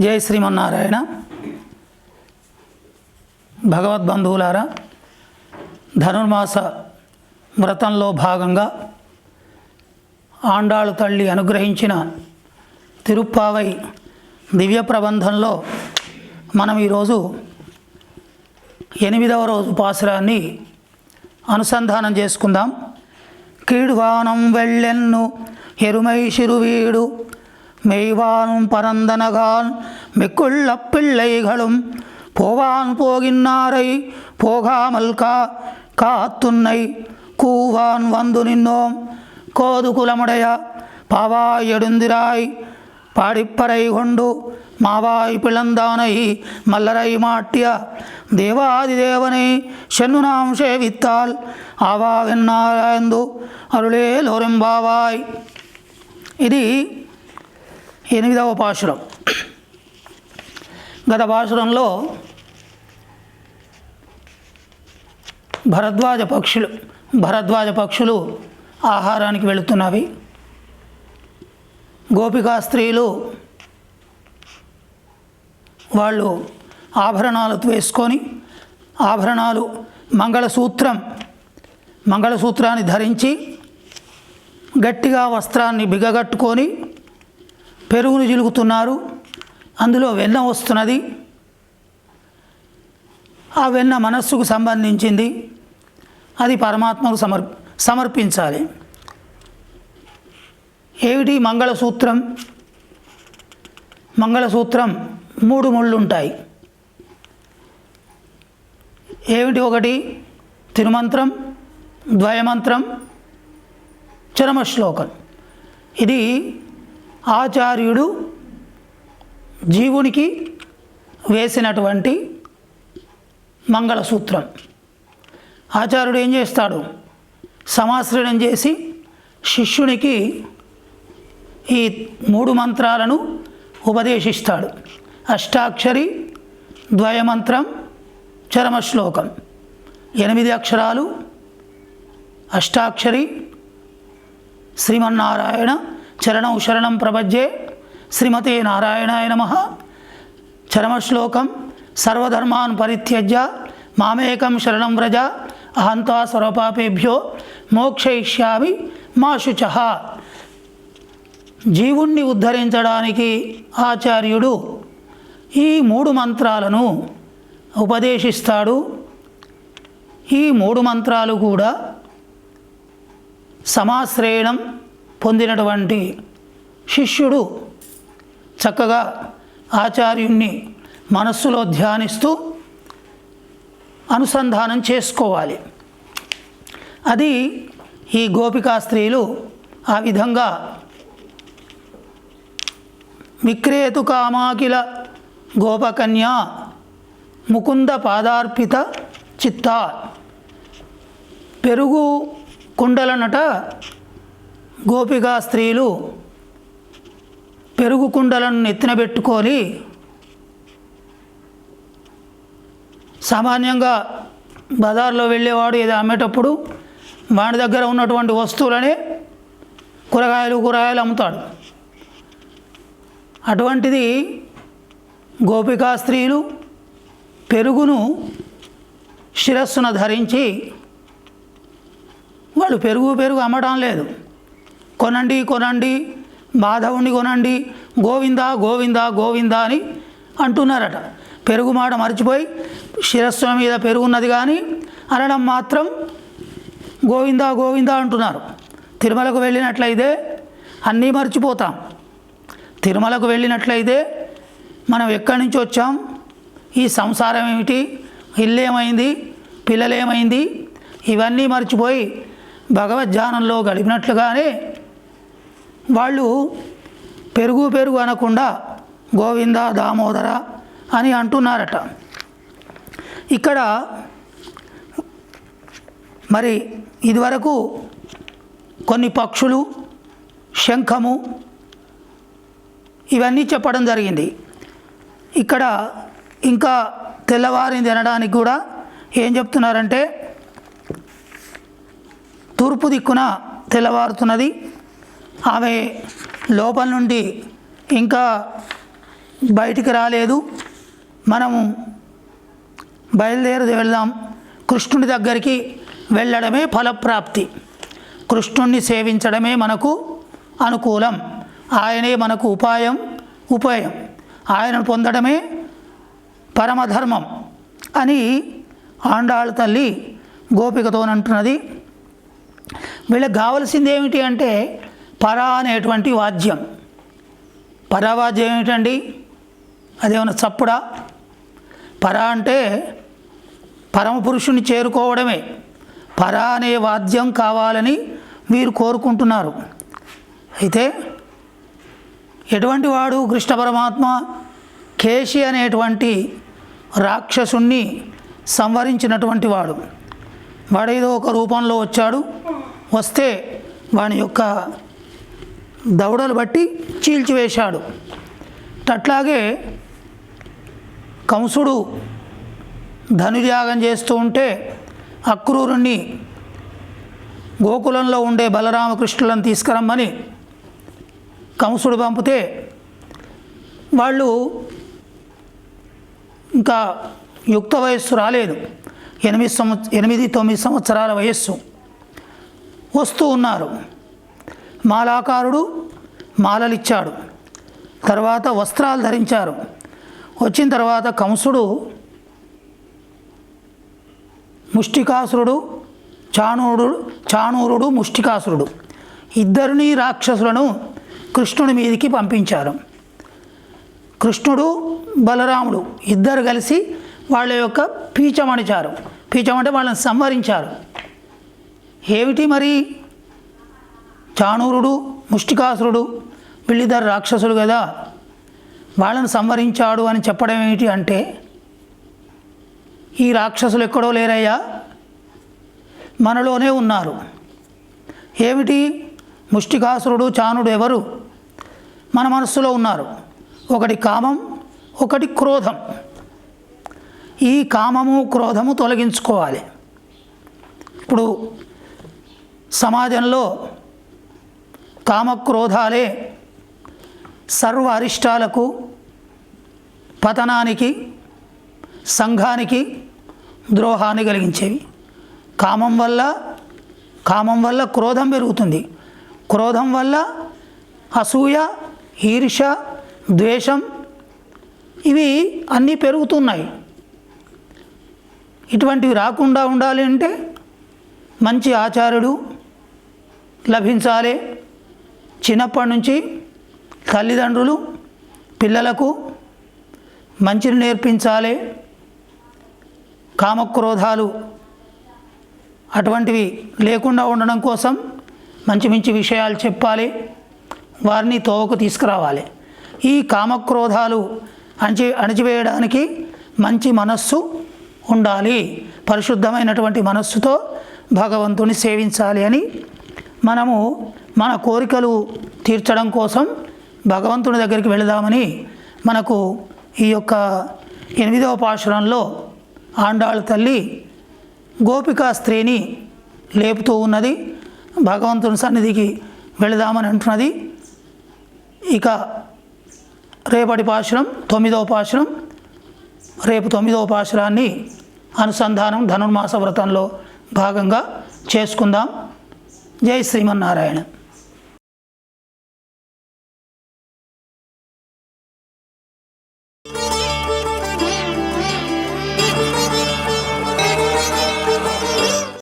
జై శ్రీమన్నారాయణ. భగవద్బంధువులారా ధనుర్మాస వ్రతంలో భాగంగా ఆండాళు తల్లి అనుగ్రహించిన తిరుప్పావై దివ్య ప్రబంధంలో మనం ఈరోజు ఎనిమిదవ రోజు ఉపాసరాన్ని అనుసంధానం చేసుకుందాం. కీడ్వానం వెళ్ళెన్ను ఎరుమై శిరువీడు மெய்வானும் பரந்தனகான் மிக்குள்ள பிள்ளைகளும் போவான் போகின்னாரை போகாமல் கா காத்துன்னை கூவான் வந்து நின்னோம். கோது குலமுடைய பாவாய் எடுந்திராய் பாடிப்பறை கொண்டு மாவாய் பிளந்தானை மல்லரை மாட்டிய தேவாதி தேவனை சென்னு நாம் சேவித்தால் ஆவாவென்னாராய்ந்து அருளேல் ஒரும்பாவாய் இது ఎనిమిదవ పాశురం. గత పాశురంలో భరద్వాజ పక్షులు భరద్వాజ పక్షులు ఆహారానికి వెళుతున్నవి. గోపికా స్త్రీలు వాళ్ళు ఆభరణాలు వేసుకొని ఆభరణాలు మంగళసూత్రం మంగళసూత్రాన్ని ధరించి గట్టిగా వస్త్రాన్ని బిగగట్టుకొని పెరుగును జిలుగుతున్నారు అందులో వెన్న వస్తున్నది. ఆ వెన్న మనస్సుకు సంబంధించింది. అది పరమాత్మకు సమర్ సమర్పించాలి. ఏమిటి మంగళసూత్రం? మంగళసూత్రం మూడు ముళ్ళుంటాయి. ఏమిటి ఒకటి? తిరుమంత్రం ద్వయమంత్రం చరమశ్లోకం. ఇది ఆచార్యుడు జీవునికి వేసినటువంటి మంగళసూత్రం. ఆచార్యుడు ఏం చేస్తాడు? సమాశ్రయం చేసి శిష్యునికి ఈ మూడు మంత్రాలను ఉపదేశిస్తాడు. అష్టాక్షరి ద్వయమంత్రం చరమశ్లోకం. ఎనిమిది అక్షరాలు. అష్టాక్షరి శ్రీమన్నారాయణ చరణం శరణం ప్రపజ్యే. శ్రీమతే నారాయణాయ నమ. చరమశ్లోకం సర్వధర్మాన్ పరిత్యజ్య. మామేకం శరణం వ్రజ. అహంతా సర్వపాపేభ్యో మోక్షయిష్యామి మా శుచ. జీవుణ్ణి ఉద్ధరించడానికి ఆచార్యుడు ఈ మూడు మంత్రాలను ఉపదేశిస్తాడు. ఈ మూడు మంత్రాలు కూడా సమాశ్రయణం పొందినటువంటి శిష్యుడు చక్కగా ఆచార్యుణ్ణి మనస్సులో ధ్యానిస్తూ అనుసంధానం చేసుకోవాలి. అది ఈ గోపికా స్త్రీలు ఆ విధంగా విక్రేతు కామాకిల గోపకన్య ముకుంద పాదార్పిత చిత్త. పెరుగు కుండలనట గోపికా స్త్రీలు పెరుగు కుండలను నెత్తినబెట్టుకొని సామాన్యంగా బజార్లో వెళ్ళేవాడు ఏదో అమ్మేటప్పుడు వాడి దగ్గర ఉన్నటువంటి వస్తువులనే కూరగాయలు కూరగాయలు అమ్ముతాడు. అటువంటిది గోపికా స్త్రీలు పెరుగును శిరస్సున ధరించి వాళ్ళు పెరుగు పెరుగు అమ్మడం లేదు. కొనండి కొనండి మాధవుని కొనండి గోవిందా గోవిందా గోవిందా అని అంటున్నారట. పెరుగు మాట మర్చిపోయి శిరస్సు మీద పెరుగున్నది కానీ అనడం మాత్రం గోవిందా గోవిందా అంటున్నారు. తిరుమలకు వెళ్ళినట్లయితే అన్నీ మర్చిపోతాం. తిరుమలకు వెళ్ళినట్లయితే మనం ఎక్కడి నుంచి వచ్చాం? ఈ సంసారం ఏమిటి? ఇల్లు ఏమైంది పిల్లలేమైంది? ఇవన్నీ మర్చిపోయి భగవద్ధ్యానంలో గడిపినట్లుగానే వాళ్ళు పెరుగు పెరుగు అనకుండా గోవింద దామోదర అని అంటున్నారట. ఇక్కడ మరి ఇదివరకు కొన్ని పక్షులు శంఖము ఇవన్నీ చెప్పడం జరిగింది. ఇక్కడ ఇంకా తెల్లవారింది అనడానికి కూడా ఏం చెప్తున్నారంటే తూర్పు దిక్కున తెల్లవారుతున్నది ఆమె లోపల నుండి ఇంకా బయటికి రాలేదు. మనము బయలుదేరి వెళ్దాం. కృష్ణుడి దగ్గరికి వెళ్ళడమే ఫలప్రాప్తి. కృష్ణుణ్ణి సేవించడమే మనకు అనుకూలం. ఆయనే మనకు ఉపాయం ఉపాయం. ఆయనను పొందడమే పరమధర్మం అని ఆండాళ్ళ తల్లి గోపికతోనంటున్నది. వీళ్ళకి కావలసింది ఏమిటి అంటే పర అనేటువంటి వాద్యం. పరావాద్యం ఏమిటండి? అదేమన్నా చప్పుడా? పర అంటే పరమపురుషుని చేరుకోవడమే. పర అనే వాద్యం కావాలని వీరు కోరుకుంటున్నారు. అయితే ఎటువంటి వాడు కృష్ణ పరమాత్మ కేశి అనేటువంటి రాక్షసుణ్ణి సంవరించినటువంటి వాడు? వాడేదో ఒక రూపంలో వచ్చాడు వస్తే వాని యొక్క దవడలు బట్టి చీల్చివేశాడు అట్లాగే కంసుడు ధనుర్యాగం చేస్తూ ఉంటే అక్రూరుణ్ణి గోకులంలో ఉండే బలరామకృష్ణులను తీసుకురమ్మని కంసుడు పంపితే వాళ్ళు ఇంకా యుక్త వయస్సు రాలేదు. ఎనిమిది సంవత్స ఎనిమిది తొమ్మిది సంవత్సరాల వయస్సు. వస్తూ ఉన్నారు. మాలాకారుడు మాలలిచ్చాడు. తర్వాత వస్త్రాలు ధరించారు. వచ్చిన తర్వాత కంసుడు ముష్టికాసురుడు చాణూరుడు చాణూరుడు ముష్టికాసురుడు. ఇద్దరిని రాక్షసులను కృష్ణుడి మీదికి పంపించారు. కృష్ణుడు బలరాముడు ఇద్దరు కలిసి వాళ్ళ యొక్క పీచమణిచారు. పీచమంటే వాళ్ళని సంహరించారు. ఏమిటి మరి చాణూరుడు ముష్టికాసురుడు వీళ్ళిద్దరు రాక్షసులు కదా వాళ్ళను సంహరించాడు అని చెప్పడం ఏమిటి అంటే ఈ రాక్షసులు ఎక్కడో లేరయ్యా? మనలోనే ఉన్నారు. ఏమిటి? ముష్టికాసురుడు చానుడు ఎవరు? మన మనస్సులో ఉన్నారు. ఒకటి కామం ఒకటి క్రోధం. ఈ కామము క్రోధము తొలగించుకోవాలి. ఇప్పుడు సమాజంలో కామక్రోధాలే సర్వ అరిష్టాలకు పతనానికి సంఘానికి ద్రోహాన్ని కలిగించేవి. కామం వల్ల కామం వల్ల క్రోధం పెరుగుతుంది. క్రోధం వల్ల అసూయ ఈర్ష ద్వేషం ఇవి అన్నీ పెరుగుతున్నాయి. ఇటువంటివి రాకుండా ఉండాలి అంటే మంచి ఆచార్యుడు లభించాలి. చిన్నప్పటి నుంచి తల్లిదండ్రులు పిల్లలకు మంచిని నేర్పించాలి కామక్రోధాలు అటువంటివి లేకుండా ఉండడం కోసం మంచి మంచి విషయాలు చెప్పాలి వారిని తోవకు తీసుకురావాలి. ఈ కామక్రోధాలు అణచి అణచివేయడానికి మంచి మనస్సు ఉండాలి. పరిశుద్ధమైనటువంటి మనస్సుతో భగవంతుని సేవించాలి అని మనము మన కోరికలు తీర్చడం కోసం భగవంతుని దగ్గరికి వెళదామని మనకు ఈ యొక్క ఎనిమిదవ పాశురంలో ఆండాళ్ళ తల్లి గోపికా స్త్రీని లేపుతూ ఉన్నది. భగవంతుని సన్నిధికి వెళదామని అంటున్నది. ఇక రేపటి పాశురం తొమ్మిదవ పాశురం రేపు తొమ్మిదవ పాశురాన్ని అనుసంధానం ధనుర్మాస వ్రతంలో భాగంగా చేసుకుందాం. జై శ్రీమన్నారాయణ.